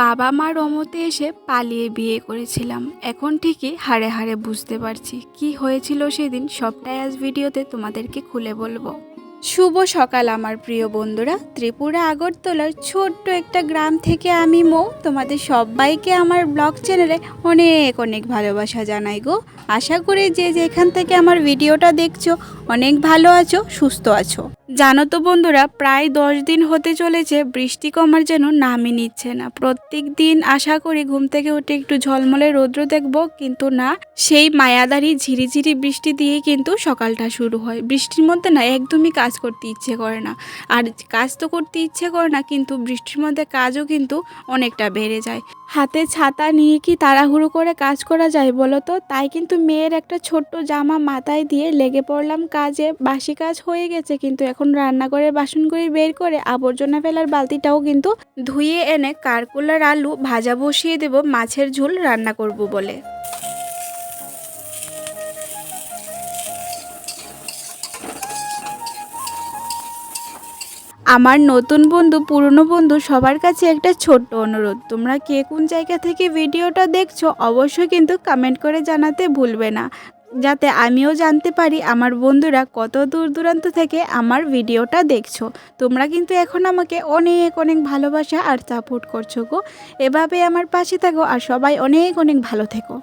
বাবা মা রমতে এসে পালিয়ে বিয়ে করেছিলাম। এখন ঠিকই হাড়ে হাড়ে বুঝতে পারছি কি হয়েছিল সেদিন। সবটাই আজ ভিডিওতে তোমাদেরকে খুলে বলব। শুভ সকাল আমার প্রিয় বন্ধুরা। ত্রিপুরা আগরতলার ছোট্ট একটা গ্রাম থেকে আমি মৌ। তোমাদের সবাইকে আমার ব্লগ চ্যানেলে অনেক অনেক ভালোবাসা জানাই গো। আশা করি যে যেখান থেকে আমার ভিডিওটা দেখছ, অনেক ভালো আছো, সুস্থ আছো। জানো তো বন্ধুরা, প্রায় দশ দিন হতে চলেছে, বৃষ্টি কমার যেন নামই নিচ্ছে না। প্রত্যেক দিন আশা করি ঘুম থেকে উঠে একটু ঝলমলে রৌদ্র দেখব, কিন্তু না, সেই মায়াদারি ঝিরিঝিরি বৃষ্টি দিয়েই কিন্তু সকালটা শুরু হয়। বৃষ্টির মধ্যে না, একদমই কাজ করতে ইচ্ছে করে না। আর কাজ তো করতে ইচ্ছে করে না, কিন্তু বৃষ্টির মধ্যে কাজও কিন্তু অনেকটা বেড়ে যায়। হাতে ছাতা নিয়ে কি তাড়াহুড়ো করে কাজ করা যায় বলো তো? তাই কিন্তু মেয়ের একটা ছোট্ট জামা মাথায় দিয়ে লেগে পড়লাম কাজে। বাসি কাজ হয়ে গেছে, কিন্তু এখন রান্নাঘরের বাসনগুলি বের করে আবর্জনা ফেলার বালতিটাও কিন্তু ধুয়ে এনে কারকুলার আলু ভাজা বসিয়ে দেব, মাছের ঝোল রান্না করব বলে। আমার নতুন বন্ধু, পুরনো বন্ধু সবার কাছে একটা ছোট্ট অনুরোধ। তোমরা কে কোন জায়গা থেকে ভিডিওটা দেখছ অবশ্যই কিন্তু কমেন্ট করে জানাতে ভুলবে না। যাতে আমিও জানতে পারি আমার বন্ধুরা কত দূর দূরান্ত থেকে আমার ভিডিওটা দেখছ। তোমরা কিন্তু এখন আমাকে অনেক অনেক ভালোবাসা আর সাপোর্ট করছ গো। এভাবে আমার পাশে থাকো আর সবাই অনেক অনেক ভালো থেকো।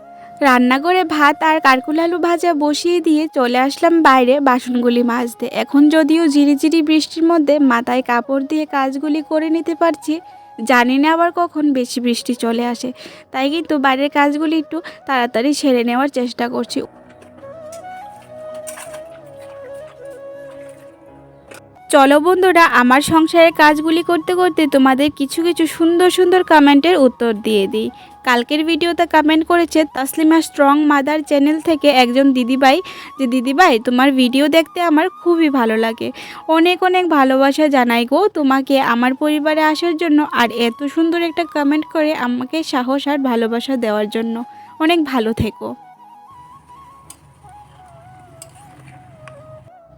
রান্নাঘরে ভাত আর কারকুল আলু ভাজা বসিয়ে দিয়ে চলে আসলাম বাইরে বাসনগুলি মাজতে। এখন যদিও ঝিরিঝিরি বৃষ্টির মধ্যে মাথায় কাপড় দিয়ে কাজগুলি করে নিতে পারছি, জানি না আবার কখন বেশি বৃষ্টি চলে আসে। তাই কিন্তু বাইরের কাজগুলি একটু তাড়াতাড়ি সেরে নেওয়ার চেষ্টা করছি। চলো বন্ধুরা, আমার সংসারের কাজগুলি করতে করতে তোমাদের কিছু কিছু সুন্দর সুন্দর কমেন্টের উত্তর দিয়ে দিই। কালকের ভিডিওতে কমেন্ট করেছে তসলিমা স্ট্রং মাদার চ্যানেল থেকে একজন দিদিভাই। যে, দিদিভাই, তোমার ভিডিও দেখতে আমার খুবই ভালো লাগে। অনেক অনেক ভালোবাসা জানাই গো তোমাকে। আমার পরিবারে আসার জন্য আর এত সুন্দর একটা কমেন্ট করে আমাকে সাহস আর ভালোবাসা দেওয়ার জন্য। অনেক ভালো থেকো।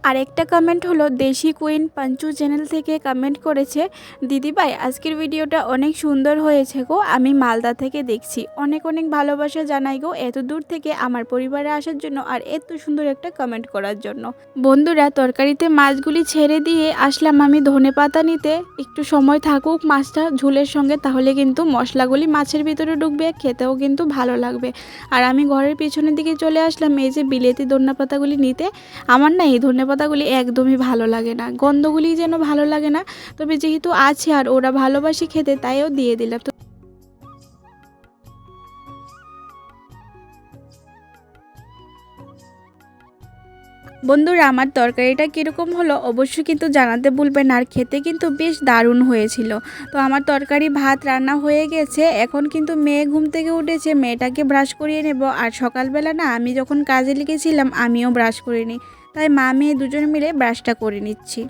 আরেকটা কমেন্ট হলো, দেশি কুইন পাঞ্চু চ্যানেল থেকে কমেন্ট করেছে দিদিভাই আজকের ভিডিওটা অনেক সুন্দর হয়েছে গো, আমি মালদা থেকে দেখছি। অনেক অনেক ভালোবাসা জানাই গো, এত দূর থেকে আমার পরিবারে আসার জন্য আর এত সুন্দর একটা কমেন্ট করার জন্য। বন্ধুরা, তরকারিতে মাছগুলি ছেড়ে দিয়ে আসলাম আমি ধনে পাতা নিতে। একটু সময় থাকুক মাছটা ঝোলের সঙ্গে, তাহলে কিন্তু মশলাগুলি মাছের ভিতরে ঢুকবে, খেতেও কিন্তু ভালো লাগবে। আর আমি ঘরের পিছনের দিকে চলে আসলাম, এই যে বিলেতি ধনে পাতাগুলি নিতে। আমার না এই ধনে পাতাগুলি একদমই ভালো লাগে না। গন্ধগুলি যেন ভালো লাগে না, তবে যেহেতু আছে আর ওরা ভালোবাসি খেতে, তাইও দিয়ে দিলাম। তো বন্ধুরা, আমার তরকারিটা কীরকম হলো অবশ্যই কিন্তু জানাতে ভুলবেন আর খেতে কিন্তু বেশ দারুণ হয়েছিল। তো আমার তরকারি, ভাত রান্না হয়ে গেছে, এখন কিন্তু মেয়ে ঘুম থেকে উঠেছে, মেয়েটাকে ব্রাশ করিয়ে নেব। আর সকালবেলা না, আমি যখন কাজে লিখেছিলাম আমিও ব্রাশ করিনি তাই মা মেয়ে দুজন মিলে ব্রাশটা করে নিচ্ছি।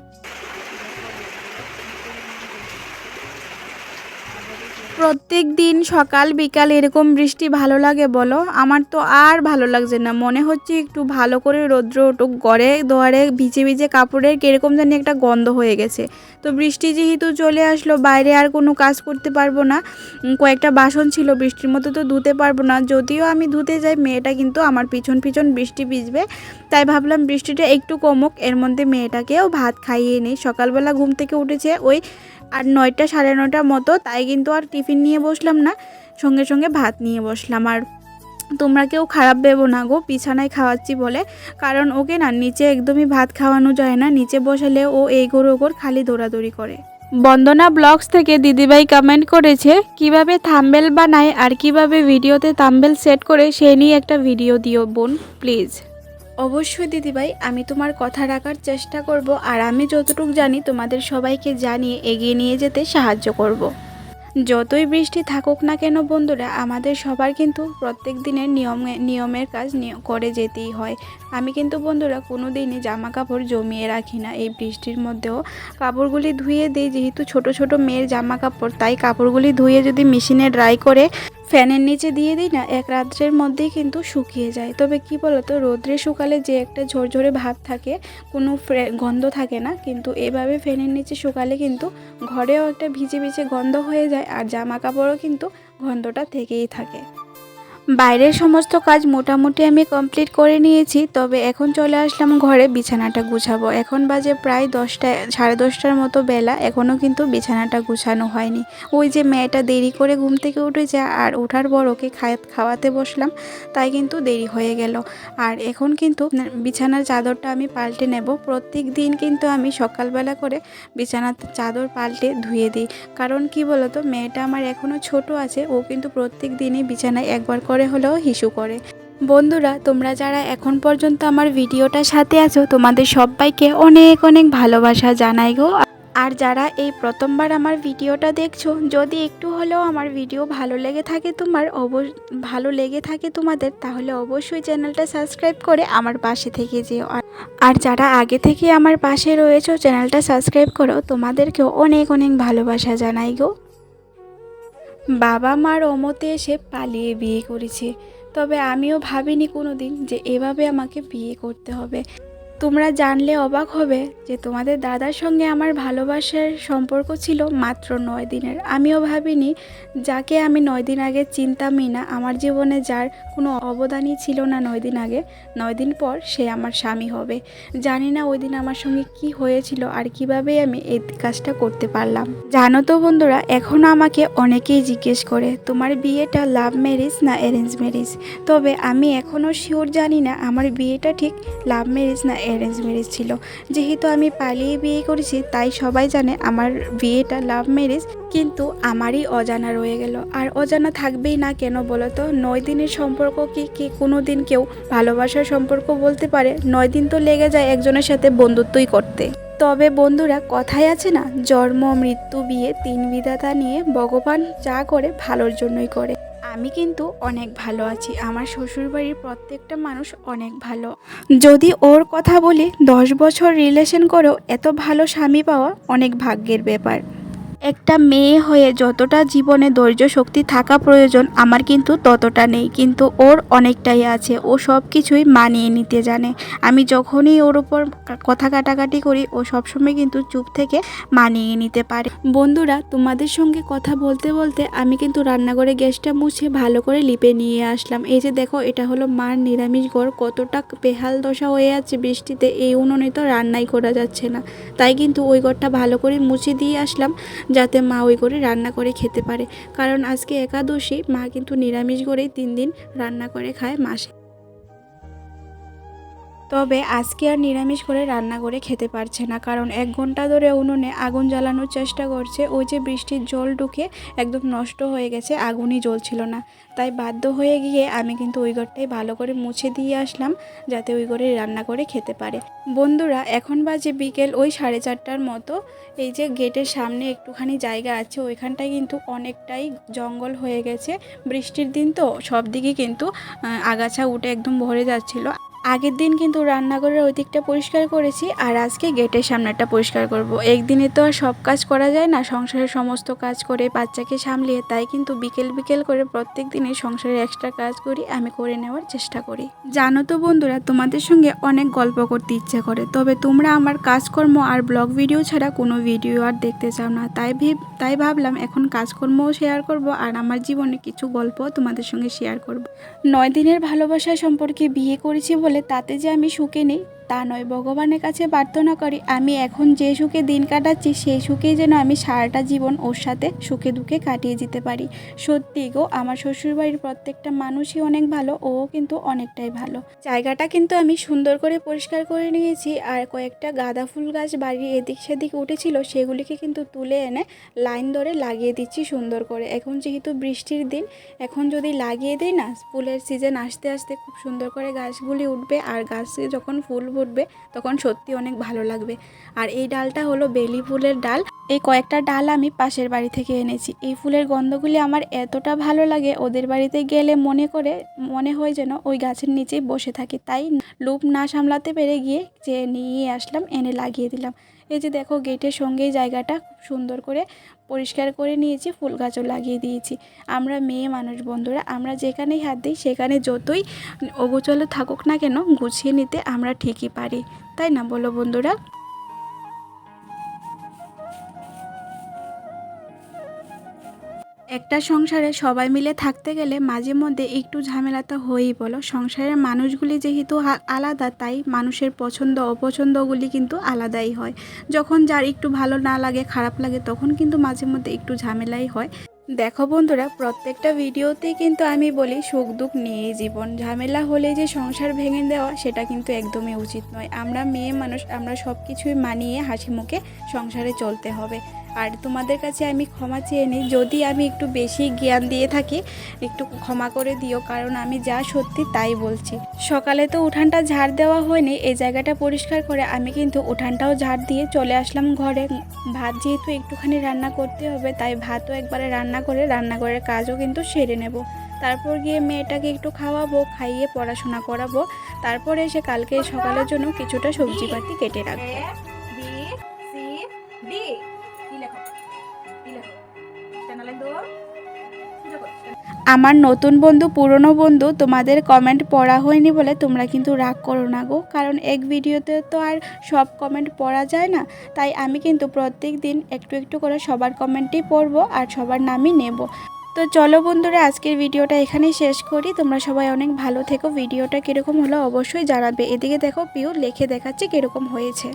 প্রত্যেক দিন সকাল, বিকাল এরকম বৃষ্টি ভালো লাগে বলো? আমার তো আর ভালো লাগছে না। মনে হচ্ছে একটু ভালো করে রৌদ্র উঠুক গড়ে দোয়ারে ভিজে ভিজে কাপড়ের কীরকম জানি একটা গন্ধ হয়ে গেছে। তো বৃষ্টি যেহেতু চলে আসলো, বাইরে আর কোনো কাজ করতে পারব না। কয়েকটা বাসন ছিল বৃষ্টির মতো তো ধুতে পারব না। যদিও আমি ধুতে যাই, মেয়েটা কিন্তু আমার পিছন পিছন বৃষ্টি ভিজবে। তাই ভাবলাম বৃষ্টিটা একটু কমুক, এর মধ্যে মেয়েটাকেও ভাত খাইয়ে নিই। সকালবেলা ঘুম থেকে উঠেছে ওই আর নয়টা সাড়ে নটার মতো, তাই কিন্তু আর টিফিন নিয়ে বসলাম না, সঙ্গে সঙ্গে ভাত নিয়ে বসলাম। আর তোমরা কেউ খারাপ ভেবো না গো, বিছানায় খাওয়াচ্ছি বলে, কারণ ওকে না নিচে একদমই ভাত খাওয়ানো যায় না, নিচে বসালে ও এই গরু ওগর খালি দৌড়াদৌড়ি করে। বন্দনা ব্লগস থেকে দিদিভাই কমেন্ট করেছে, কীভাবে থাম্বেল বানায় আর কীভাবে ভিডিওতে থাম্বেল সেট করে, সে নিয়ে একটা ভিডিও দিও বোন প্লিজ অবশ্যই দিদিভাই, আমি তোমার কথা রাখার চেষ্টা করব আর আমি যতটুকু জানি তোমাদের সবাইকে জানিয়ে এগিয়ে নিয়ে যেতে সাহায্য করব। যতই বৃষ্টি থাকুক না কেন বন্ধুরা, আমাদের সবার কিন্তু প্রত্যেক দিনের নিয়মে, নিয়মের কাজ করে যেতেই হয় আমি কিন্তু বন্ধুরা কোনো দিনই জামা কাপড় জমিয়ে রাখি না এই বৃষ্টির মধ্যেও কাপড়গুলি ধুয়ে দিই, যেহেতু ছোট ছোট মেয়ের জামা কাপড় তাই কাপড়গুলি ধুয়ে যদি মেশিনে ড্রাই করে ফ্যানের নিচে দিয়ে দিই না, এক রাত্রের মধ্যেই কিন্তু শুকিয়ে যায়। তবে কি বলতো, রোদ্রে শুকালে যে একটা ঝরঝরে ভাব থাকে, কোনো গন্ধ থাকে না। কিন্তু এভাবে ফ্যানের নিচে শুকালে কিন্তু ঘরেও একটা ভিজে ভিজে গন্ধ হয়ে যায়, আর জামা কাপড়ও কিন্তু গন্ধটা থেকেই থাকে। বাইরের সমস্ত কাজ মোটামুটি আমি কমপ্লিট করে নিয়েছি, তবে এখন চলে আসলাম ঘরে বিছানাটা গুছাবো। এখন বাজে প্রায় দশটা, সাড়ে দশটার মতো বেলা এখনও কিন্তু বিছানাটা গুছানো হয়নি। ওই যে মেয়েটা দেরি করে ঘুম থেকে উঠেছে, আর ওঠার পর ওকে খাওয়াতে বসলাম, তাই কিন্তু দেরি হয়ে গেল। আর এখন কিন্তু বিছানার চাদরটা আমি পাল্টে নেব। প্রত্যেক দিন কিন্তু আমি সকালবেলা করে বিছানার চাদর পাল্টে ধুয়ে দিই। কারণ কি বলতো, মেয়েটা আমার এখনও ছোট আছে, ও কিন্তু প্রত্যেক দিনই বিছানায় একবার হলেও হিসু করে। বন্ধুরা, তোমরা যারা এখন পর্যন্ত আমার ভিডিওটার সাথে আছো, তোমাদের সবাইকে অনেক অনেক ভালোবাসা জানাই গো। আর যারা এই প্রথমবার আমার ভিডিওটা দেখছ, যদি একটু হলেও আমার ভিডিও ভালো লেগে থাকে তোমার অব ভালো লেগে থাকে তোমাদের, তাহলে অবশ্যই চ্যানেলটা সাবস্ক্রাইব করে আমার পাশে থেকে যেও। আর যারা আগে থেকে আমার পাশে রয়েছো, চ্যানেলটা সাবস্ক্রাইব করো, তোমাদেরকেও অনেক অনেক ভালোবাসা জানাই গো। বাবা মার অমতে এসে পালিয়ে বিয়ে করেছে। তবে আমিও ভাবিনি কোনো দিন যে এভাবে আমাকে বিয়ে করতে হবে। তোমরা জানলে অবাক হবে যে তোমাদের দাদার সঙ্গে আমার ভালোবাসার সম্পর্ক ছিল মাত্র নয় দিনের। আমিও ভাবিনি, যাকে আমি নয় দিন আগে চিনতামই না, আমার জীবনে যার কোনো অবদানই ছিল না নয় দিন আগে। নয় দিন পর সে আমার স্বামী হবে। জানি না ওই দিন আমার সঙ্গে কি হয়েছিল আর কীভাবে আমি এই কাজটা করতে পারলাম। জানো তো বন্ধুরা এখনও আমাকে অনেকেই জিজ্ঞেস করে, তোমার বিয়েটা লাভ ম্যারেজ না অ্যারেঞ্জ ম্যারেজ তবে আমি এখনও শিওর জানি না আমার বিয়েটা ঠিক লাভ ম্যারেজ না অ্যারেঞ্জ ম্যারেজ ছিল। যেহেতু আমি পালিয়ে বিয়ে করেছি, তাই সবাই জানে আমার বিয়েটা লাভ ম্যারেজ কিন্তু আমারই অজানা রয়ে গেল। আর অজানা থাকবেই না কেন বলো তো নয় দিনের সম্পর্ক কি কি কোনো দিন কেউ ভালোবাসার সম্পর্ক বলতে পারে? নয় দিন তো লেগে যায় একজনের সাথে বন্ধুত্বই করতে। তবে বন্ধুরা, কথাই আছে না? জন্ম, মৃত্যু, বিয়ে, তিন বিধাতা নিয়ে ভগবান যা করে, ভালোর জন্যই করে। আমি কিন্তু অনেক ভালো আছি। আমার শ্বশুরবাড়ির প্রত্যেকটা মানুষ অনেক ভালো। যদি ওর কথা বলি, দশ বছর রিলেশন করেও এত ভালো স্বামী পাওয়া অনেক ভাগ্যের ব্যাপার। একটা মেয়ে হয়ে যতটা জীবনে ধৈর্য শক্তি থাকা প্রয়োজন, আমার কিন্তু ততটা নেই। কিন্তু ওর অনেকটাই আছে। ও সব কিছুই মানিয়ে নিতে জানে। আমি যখনই ওর উপর কথা কাটাকাটি করি, ও সবসময় কিন্তু চুপ থেকে মানিয়ে নিতে পারে। বন্ধুরা, তোমাদের সঙ্গে কথা বলতে বলতে আমি কিন্তু রান্নাঘরে গ্যাসটা মুছে ভালো করে লিপে নিয়ে আসলাম। এই যে দেখো, এটা হলো মার নিরামিষ ঘর। কতটা বেহাল দশা হয়ে আছে বৃষ্টিতে, এই উনুনে তো রান্নাই করা যাচ্ছে না। তাই কিন্তু ওই ঘরটা ভালো করে মুছে দিয়ে আসলাম। যাতে মা ওই করে রান্না করে খেতে পারে। কারণ আজকে একাদশী, মা কিন্তু নিরামিষ করেই তিন দিন রান্না করে খায় মাসে। তবে আজকে আর নিরামিষ করে রান্না করে খেতে পারছে না, কারণ এক ঘণ্টা ধরে উনুনে আগুন জ্বালানোর চেষ্টা করছে। ওই যে বৃষ্টির জল ঢুকে একদম নষ্ট হয়ে গেছে, আগুনই জ্বলছিল না। তাই বাধ্য হয়ে গিয়ে আমি কিন্তু ওই ঘরটাই ভালো করে মুছে দিয়ে আসলাম, যাতে ওই ঘরে রান্না করে খেতে পারে। বন্ধুরা, এখন বাজে বিকেল ওই সাড়ে চারটার মতো। এই যে গেটের সামনে একটুখানি জায়গা আছে, ওইখানটায় কিন্তু অনেকটাই জঙ্গল হয়ে গেছে। বৃষ্টির দিন তো সব দিকে কিন্তু আগাছা উঠে একদম ভরে যাচ্ছিল। আগের দিন কিন্তু রান্নাঘরের ওই দিকটা পরিষ্কার করেছি, আর আজকে গেটের সামনেটা পরিষ্কার করব। একদিনে তো আর সব কাজ করা যায় না, সংসারের সমস্ত কাজ করে বাচ্চাকে সামলিয়ে তাই কিন্তু বিকেল বিকেল করে প্রত্যেক দিনে সংসারের এক্সট্রা কাজ করি, আমি করে নেওয়ার চেষ্টা করি। জানো তো বন্ধুরা, তোমাদের সঙ্গে অনেক গল্প করতে ইচ্ছে করে, তবে তোমরা আমার কাজকর্ম আর ব্লগ ভিডিও ছাড়া কোনো ভিডিও আর দেখতে চাও না, তাই তাই ভাবলাম এখন কাজকর্মও শেয়ার করব, আর আমার জীবনে কিছু গল্প তোমাদের সঙ্গে শেয়ার করব। নয় দিনের ভালোবাসা সম্পর্কে বিয়ে করেছি বলে তাতে যে আমি সুখে নেই তা নয়, ভগবানের কাছে প্রার্থনা করি, আমি এখন যে সুখে দিন কাটাচ্ছি সেই সুখেই যেন আমি সারাটা জীবন ওর সাথে সুখে দুঃখে কাটিয়ে যেতে পারি। সত্যি গো, আমার শ্বশুরবাড়ির প্রত্যেকটা মানুষই অনেক ভালো ও কিন্তু অনেকটাই ভালো। জায়গাটা কিন্তু আমি সুন্দর করে পরিষ্কার করে নিয়েছি, আর কয়েকটা গাঁদা ফুল গাছ বাড়ির এদিক সেদিক উঠেছিল, সেগুলিকে কিন্তু তুলে এনে লাইন ধরে লাগিয়ে দিচ্ছি সুন্দর করে। এখন যেহেতু বৃষ্টির দিন, এখন যদি লাগিয়ে দিই না, ফুলের সিজন আসতে আসতে খুব সুন্দর করে গাছগুলি উঠবে, আর গাছে যখন ফুল ফুটবে, তখন সত্যি অনেক ভালো লাগবে। আর এই ডালটা হলো বেলি ফুলের ডাল। এই কয়েকটা ডাল আমি পাশের বাড়ি থেকে এনেছি। এই ফুলের গন্ধগুলি আমার এতটা ভালো লাগে, ওদের বাড়িতে গেলে মনে করে, মনে হয় যেন ওই গাছের নিচেই বসে থাকি। তাই লুপ না সামলাতে পেরে গিয়ে যে নিয়ে আসলাম, এনে লাগিয়ে দিলাম। এই যে দেখো গেটের সঙ্গেই জায়গাটা খুব সুন্দর করে পরিষ্কার করে নিয়েছি, ফুল গাছও লাগিয়ে দিয়েছি। আমরা মেয়ে মানুষ বন্ধুরা, আমরা যেখানেই হাত দিই সেখানে যতই অগোচলে থাকুক না কেন, গুছিয়ে নিতে আমরা ঠিকই পারি। তাই না বলো বন্ধুরা? একটা সংসারে সবাই মিলে থাকতে গেলে মাঝে মধ্যে একটু ঝামেলা তো হয়েই বলো। সংসারের মানুষগুলি যেহেতু আলাদা, তাই মানুষের পছন্দ, অপছন্দগুলি কিন্তু আলাদাই হয়। যখন যার একটু ভালো না লাগে, খারাপ লাগে, তখন কিন্তু মাঝে মধ্যে একটু ঝামেলাই হয়। দেখো বন্ধুরা, প্রত্যেকটা ভিডিওতেই কিন্তু আমি বলি, সুখ দুঃখ নিয়েই জীবন। ঝামেলা হলে যে সংসার ভেঙে দেওয়া, সেটা কিন্তু একদমই উচিত নয়। আমরা মেয়ে মানুষ, আমরা সব কিছুই মানিয়ে হাসি মুখে সংসারে চলতে হবে। আর তোমাদের কাছে আমি ক্ষমা চেয়ে নিই। যদি আমি একটু বেশি জ্ঞান দিয়ে থাকি, একটু ক্ষমা করে দিও, কারণ আমি যা সত্যি তাই বলছি। সকালে তো উঠানটা ঝাড় দেওয়া হয়নি এই জায়গাটা পরিষ্কার করে আমি কিন্তু উঠানটাও ঝাড় দিয়ে চলে আসলাম ঘরে। ভাত যেহেতু একটুখানি রান্না করতে হবে, তাই ভাতও একবারে রান্না করে, রান্নাঘরের কাজও কিন্তু সেরে নেব। তারপর গিয়ে মেয়েটাকে একটু খাওয়াবো, খাইয়ে পড়াশোনা করাবো। তারপরে এসে কালকে সকালের জন্য কিছুটা সবজি পাতি কেটে রাখব। আমার নতুন বন্ধু, পুরনো বন্ধু তোমাদের কমেন্ট পড়া হয়নি বলে তোমরা কিন্তু রাগ করো না গো। কারণ এক ভিডিওতে তো আর সব কমেন্ট পড়া যায় না। তাই আমি কিন্তু প্রত্যেক দিন একটু একটু করে সবার কমেন্টই পড়ব আর সবার নামই নেব। তো চলো বন্ধুরা, আজকের ভিডিওটা এখানেই শেষ করি। তোমরা সবাই অনেক ভালো থেকো। ভিডিওটা কীরকম হলো অবশ্যই জানাবে। এদিকে দেখো পিউ, লেখে দেখাচ্ছে কীরকম হয়েছে।